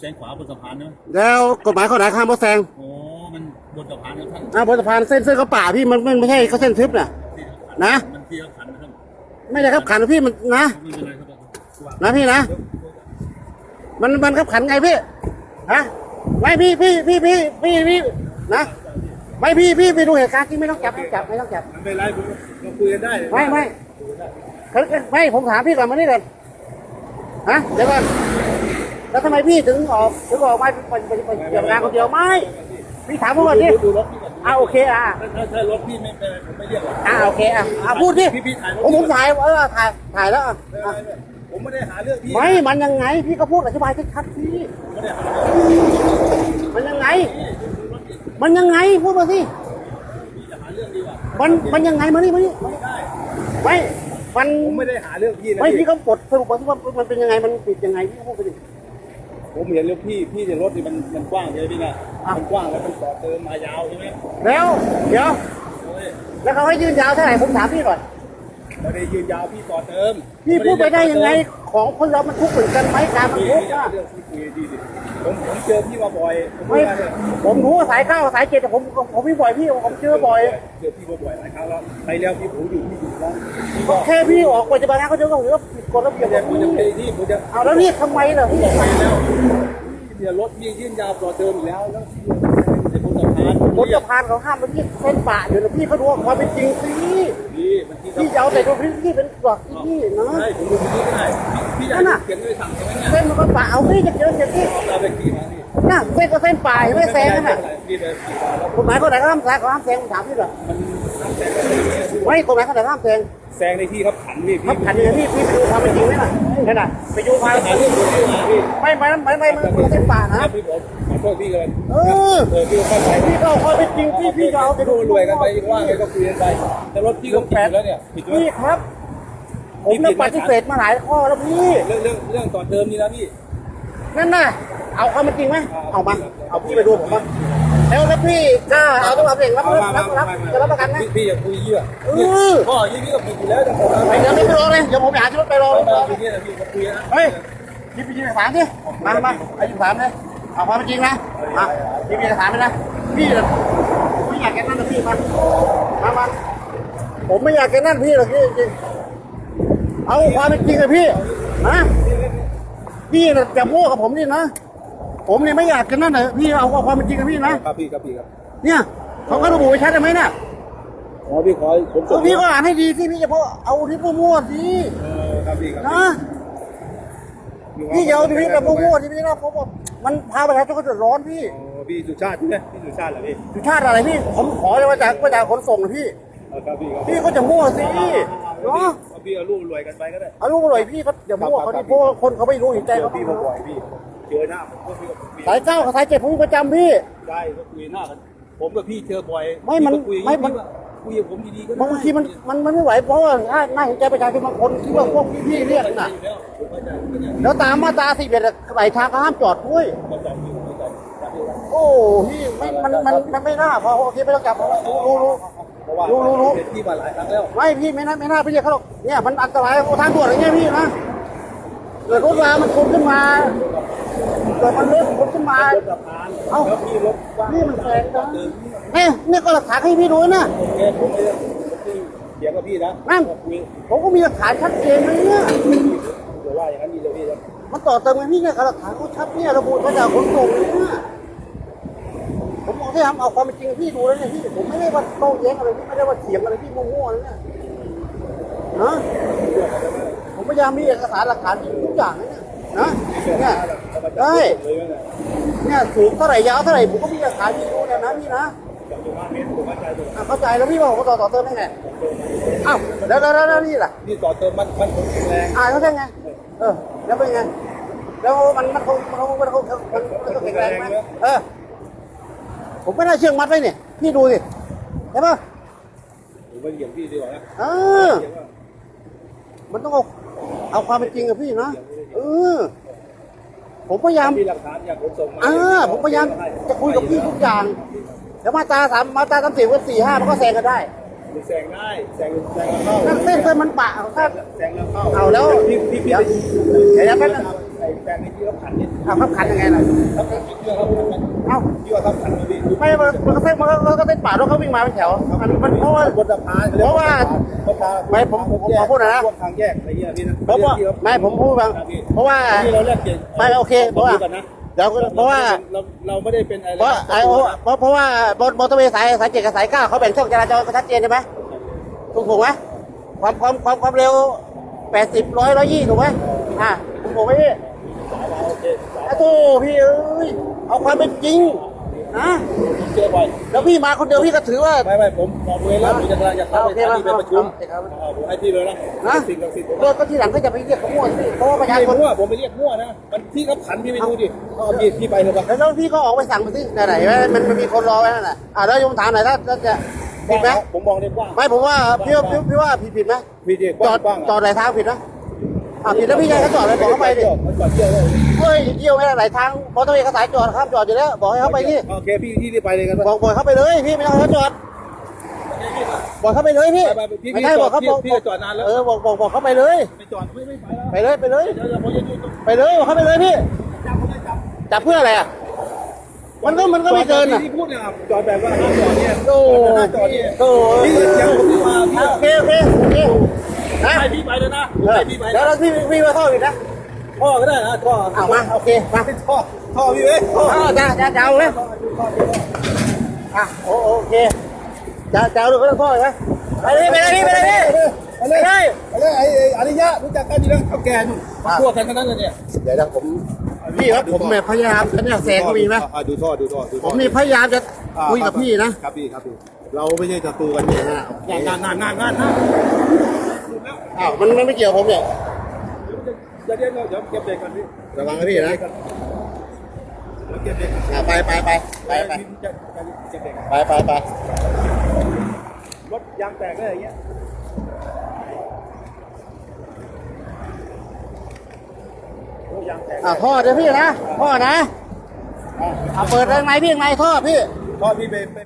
แซงขวาบนสะพานนะแล้วกฎหมายข้อไหนห้ามรถแซงโอ้มันบนสะพานนะท่านอ่าบนสะพานเส้นเส้นเขาป่าพี่มันมันไม่ใช่เขาเส้นทึบน่ะ ที่ขันะ มันที่ขันนะครับไม่ได้ครับขันพี่มันนะ ไม่เป็นไรครับว่านะพี่นะ มันมันครับขันไงพี่ ฮะ ไม่พี่พี่พี่พี่พี่พี่นะ ไม่พี่พี่ไปดูเหตุการณ์ที่ไม่ต้องจับไม่ต้องจับไม่ต้องจับไม่เป็นไรผมเราคุยกันได้ไม่ไม่เขาไม่ผมถามพี่ก่อนมานี่ก่อนฮะเดี๋ยวก่อน แล้วทำไมพี่ถึงออกถึงออกมาไปไปไปเกี่ยวงานคนเดียวไม่พี่ถามผมก่อนดิดูดูรถพี่ก่อนอ่าโอเคอะถ้าถ้าถ้ารถพี่ไม่เป็นไรผมไม่เรียกหรอกอ่าโอเคอะอะพูดดิพี่พี่ถ่ายรถผมผมถ่ายเออถ่ายถ่ายแล้วอะไม่เป็นอะไรไม่ผมไม่ได้หาเรื่องพี่ไม่มันยังไงพี่ก็พูดอธิบายชัดๆพี่ไม่ได้หาเรื่องมันยังไง มันยังไงพูดมาสิพี่จะหาเรื่องดีกว่ามันมันยังไงมานี่มานี่ไม่ได้ไม่มันผมไม่ได้หาเรื่องพี่นะไม่พี่พี่ก็ปลดสรุปมาที่ว่ามันเป็นยังไงมันปิดยังไงพี่พูดไปดิ ผมเห็นเรื่องพี่พี่ในรถนี่มันมันกว้างใช่ไหมพี่นะอะมันกว้างแล้วมันต่อเติมมายาวใช่ไหมแล้ว เดี๋ยวโอ้ยแล้วเขาให้ยืนยาวเท่าไหร่ผมถามพี่ก่อน ไม่ได้ยืนยาวพี่ต่อเติมพี่พูดไปได้ยังไงของคนเรามันทุกข์เหมือนกันไหมการมันพี่ทุกพี่ข์อย่าอะเรื่องที่คุยดีดิผมผมเจอพี่มาบ่อยผมไม่ไม่ได้เลยผมรู้ว่าสายเก้าสายเจ็ดแต่ผมผมพี่บ่อยพี่ผมเจอบ่อยเจอพี่มาบ่อยหลายครั้งแล้วไปแล้วพี่ผมอยู่พี่อยู่แล้วพี่ก็แค่พี่ออกปัจจุบันเขาจะต้องถือว่าผิดกฎระเบียบเดี๋ยวผมพี่จะไปที่ผมจะเอาแล้วเรียกทำไมล่ะพี่ไปแล้วเดี๋ยวรถพี่ยื่นยาวต่อเติมอีกแล้วแล้วพี่จะบนสะพาน บนสะพานเขาห้ามมันที่เส้นป่าเดี๋ยวนะพี่เขาดูว่าความเป็นจริงสิพี่มันที่พี่จะเอาแต่ดูพื้นที่เป็นหลักที่พี่เนาะใช่ผมดูที่ไม่ได้พี่อยากเขียนไม่สั่งใช่ไหมเนี่ยเส้นมันก็ป่าเอาพี่จะเจอเสร็จที่เราไปขี่มาพี่น่ะเส้นก็เส้นป่าไม่แซงกันน่ะพี่เดินขี่มาแล้วกฎหมายข้อไหนก็ห้ามแซงเขาห้ามแซงผมถามพี่เหรอไม่กฎหมายข้อไหนก็ห้ามแซงแซงในที่ครับขันพี่เขาขันอย่างนี้พี่ไปดูความเป็นจริงไหมล่ะนั่นน่ะไปดูความหาเรื่องไม่ไม่ไม่ไม่ไม่มันเส้นป่านะ พี่ผมขอโทษพี่เลยเออเออพี่เข้าใจพี่ก็เอาความเป็นจริงพี่พี่จะเอาไปดูรวยกันไปว่าไงก็คุยกันไปแต่รถพี่ก็ผิดอยู่แล้วเนี่ยผิดด้วยพี่ครับผมเนี่ยปฏิเสธมาหลายข้อแล้วพี่เรื่องเรื่องเรื่องต่อเติมนี่นะพี่นั่นน่ะเอาความเป็นจริงไหมเอามาเอาพี่ไปดูผมมาแล้วแล้วพี่กล้าเอาตัวเองรับรับรับรับจะรับประกันไหมพี่พี่อย่าคุยเยอะเออพ่อยี่พี่ก็ผิดอยู่แล้วแต่ผมไปเดี๋ยวไม่ไปรอเลยเดี๋ยวผมไปหาที่รถไปรอไม่รอคุยเนี่ยพี่ก็คุยนะเฮ้ยพี่ไปยืนเอกสารดิมามาอายุสามเลย เอาความเป็นจริงนะมาพี่มีเอกสารไหมนะพี่ไม่อยากแกนั่นนะพี่มามามาผมไม่อยากแกนั่นพี่หรอกพี่จริงๆเอาความเป็นจริงเลยพี่นะพี่น่ะจะโม้กับผมนี่นะผมเนี่ยไม่อยากจะนั่นเลยพี่เอาความเป็นจริงกับพี่นะครับพี่ครับพี่ครับเนี่ยเขาก็ระบุไว้ชัดเลยไหมเนี่ยอ๋อพี่ขอผมเอาพี่ก็อ่านให้ดีสิพี่จะพาเอาที่มั่วๆสิเออครับพี่ครับนะพี่จะเอาที่พี่แบบมั่วๆที่พี่นะผมบอก มันพาประชาชนก็เดือดร้อนพี่อ๋อพี่สุชาติใช่ไหมพี่สุชาติเหรอพี่สุชาติอะไรพี่ ผมขอเลยมาจากมาจากขนส่งนะพี่ เออครับพี่ครับพี่ก็จะมั่วสิเนาะเอาพี่เอาลูกรวยกันไปก็ได้ เอาลูกอร่อยพี่ก็อย่ามั่วเขาดิเพราะว่าคนเขาไม่รู้เห็นใจเจอเขาพี่พี่มาบ่อยพี่เจอหน้าผมก็พี่ก็คุยสายเก้ากับสายเจ็ดผมมีประจำพี่ ได้ก็คุยหน้ากันผมกับพี่เจอบ่อยไม่มันคุยไม่มัน คุยกับผมดีๆก็ได้บางทีมันมันมันไม่ไหวเพราะว่าน่าเห็นใจประชาชนบางคนที่ว่าพวกพี่ๆเรียกน่ะอยู่แล้วผมเข้าใจผมเข้าใจแล้วตามมาตราสิบเอ็ดไหลทางก็ห้ามจอดด้วยเข้าใจพี่เข้าใจครับพี่ครับโอ้พี่ไม่มันมันมันไม่น่าพอโอเคไม่ต้องจับรู้รู้รู้เพราะว่ารู้รู้รู้เป็นที่มาหลายครั้งแล้วไม่พี่ไม่น่าไม่น่าไปเรียกเขาหรอกเนี่ยมันอันตรายทางด่วนอะไรเงี้ยพี่นะเกิดรถรามันชนขึ้นมา เกิดมันรถชนขึ้นมาสะพานเอ้าแล้วพี่รถว่างนี่มันแพงนะเดินเนี่ยเนี่ยก็หลักฐานให้พี่ดูนะโอเคผมไม่ได้ผมที่เถียงกับพี่นะนั่นคุยผมก็มีหลักฐานชัดเจนนะเนี่ยเดี๋ยวว่าอย่างนั้นมีเลยพี่นะมันต่อเติมไงพี่เนี่ยหลักฐานเขาชัดเนี่ยระบุมาจากขนส่งเลยเนี่ยผมบอกที่ทำเอาความเป็นจริงให้พี่ดูแล้วเนี่ยพี่ผมไม่ได้ว่าโต้แย้งอะไรพี่ไม่ได้ว่าเถียงอะไรพี่มั่วๆนะเนี่ยนะผมพยายามมีเอกสารหลักฐานทุกอย่างนะเนี่ยนะ เนี่ยได้เลยไหมเนี่ยเนี่ยสูงเท่าไหร่ยาวเท่าไหร่ผมก็มีหลักฐานพี่ดูนะนะพี่นะจากจุฬาเมตรผมเข้าใจเลยอะเข้าใจแล้วพี่บอกว่าต่อต่อเติมได้ไงอ้าวแล้วแล้วแล้วแล้วนี่ล่ะนี่ต่อเติมมันมันคงแข็งแรงอ่าเขาได้ไงเออแล้วเป็นไงแล้วมันมันคงมันคงมันคงมันมันต้องแข็งแรงไหมเออผมไม่น่าเชื่องมัดไว้เนี่ยพี่ดูสิเห็นปะผมไปเหยียบพี่ดีกว่านะเออเหยียบว่ามันต้องเอาเอาความเป็นจริงกับพี่นะเออ ผมพยายามมีหลักฐานอยากขนส่งมาอ่าผมพยายามจะคุยกับพี่ทุกอย่างแล้วมาตราสามมาตราสามสี่ว่าสี่ห้ามันก็แซงกันได้มีแซงได้แซงแซงแล้วเข้านั่นเส้นเส้นมันปะถ้าแซงแล้วเข้าเอาแล้วพี่พี่พี่เดี๋ยวเดี๋ยวแป๊บนึงไอ้ แปลงนี้ที่เขาขันนี่เอาเขาขันยังไงล่ะเขาขันเชื่อเขาขันมันเอ้าที่ว่าเขาขันมันพี่ดูไม่มันมันก็เส้นมันก็มันก็เส้นป่าแล้วเขาวิ่งมาเป็นแถวมันมันเพราะว่าบนสะพานเพราะว่าเขาพาไม่ผมผมผมพูดนะพวกทางแยกอะไรเงี้ยพี่นะเพราะว่าไม่ผมพูดบางเพราะว่าที่เราแลกเปลี่ยนไม่โอเคเพราะว่าก่อนนะเดี๋ยวเพราะว่าเราเราไม่ได้เป็นอะไรเพราะไอโอเพราะเพราะว่าบนมอเตอร์เวย์สายสายเจ็ดกับสายเก้าเขาแบ่งช่องจราจรชัดเจนใช่ไหมถูกถูกไหมความความความความเร็วแปดสิบร้อยร้อยยี่ถูกไหมอ่าถูกถูกไหมพี่โอเคไอ้ โธ่พี่เอ้ยเอาความเป็นจริงนะเจอบ่อยแล้วพี่มาคนเดียวพี่ก็ถือว่า ไม่ไม่ผมบอกเลยแล้วผมจะกำลังจะเข้าโอไปเคที่เป็นประชุมโอเคครับอ่าผมให้พี่เลยนะนะสิ่งศักดิ์สิทธิ์ผมเลิกก็ทีหลังก็จะไปเรียกเขามั่วสิเพราะว่าประชาไม่ชนมั่วผมไปเรียกมั่วนะมันที่เขาขันพี่ไปดูดิเขาเอาพี่พี่ไปเลยปะแล้วพี่ก็ออกไปสั่งมาสิไหนๆไหมมันมันมีคนรอไว้นั่นน่ะอ่าแล้วโยมถามหน่อยถ้าถ้าจะผิดไหมผมมองได้กว้างไม่ผมว่าพี่ว่าพี่พี่ว่าผิดผิดไหมพี่ดิกจว้าองดกว้างจอดไหลทางผิดนะ อ่าผิดแล้วพี่ยังให้เขาจอดเลยบอกเขาไปดิมันจอดเที่ยวเลยเฮ้ยเที่ยวไม่ได้ไหลทางมอเตอร์เวย์เขาสายจอดครับจอดอยู่แล้วบอกให้เขาไปที่โอเคพี่ที่ที่ไปเลยกันบอกบอกเขาไปเลยพี่ไม่ต้องให้เขาจอดบอกเขาไปเลยพี่ไปไปพี่ไม่พี่ใช่จบออดกเขาพี่บอกพี่จอดนานแล้วเออบอกบอกบอกเขาไปเลยไปจอดไม่ไม่ไปแล้วไปเลยไปเลยเดี๋ยวผมจะดูตรงไปเลยบอกเขาไปเลยพี่จับผมเลยจับจับเพื่ออะไรอะมันก็มันก็ไม่เกินอะที่พูดเนี่ยจอดแบบว่าห้ามจอดเนี่ยโอ้ห้ามจอดเนี่ยโอ้พี่เสียงผมที่มาพี่โอเคโอเคโอเค นะให้พี่ไปเลยนะเออให้พี่ไปแล้วแล้วพี่พี่มาท่ออีกนะท่อก็ได้นะท่อเอามาโอเคมาท่อท่อพี่เว้ยท่ออ๋อจ้าจ้าจ้าเอาเลยอะโอโอเคจ้าจ้าดูก็ต้องท่ออีกนะไปเลยไปเลยพี่ไปเลยพี่ไปเลยไปเลยไอ้อริยะรู้จักกันอยู่แล้วเขาแก่นู่นพวกกันทั้งนั้นเลยเนี่ยเดี๋ยวนะผมพี่ครับผมเนี่ยพยายามจะเนี่ยแซงก็มีไหมอ่าดูท่อดูท่อดูผท่อมนี่พยายามจะคุยกับพี่นะครับพี่ครับพี่เราไม่ใช่ศัตรูกันเนี่ยนะงานงานงานงาน งานอ้าวมันมันไม่เกี่ยวผมเนี่ยเดี๋ยวเดี๋ยวเดี๋ยวเก็บเด็กก่อนพี่ระวังนะพี่นะเดี๋ยวเก็บเด็กอะไปไปไปไปไปจะเก็บเด็กไปไปไปรถยางแตกได้อย่างเงี้ยรถยางแตกอะท่อเดี๋ยวพี่นะท่อนะอะเปิดแรงไหนพี่แรงไหนท่อพี่ท่อพี่ไปไป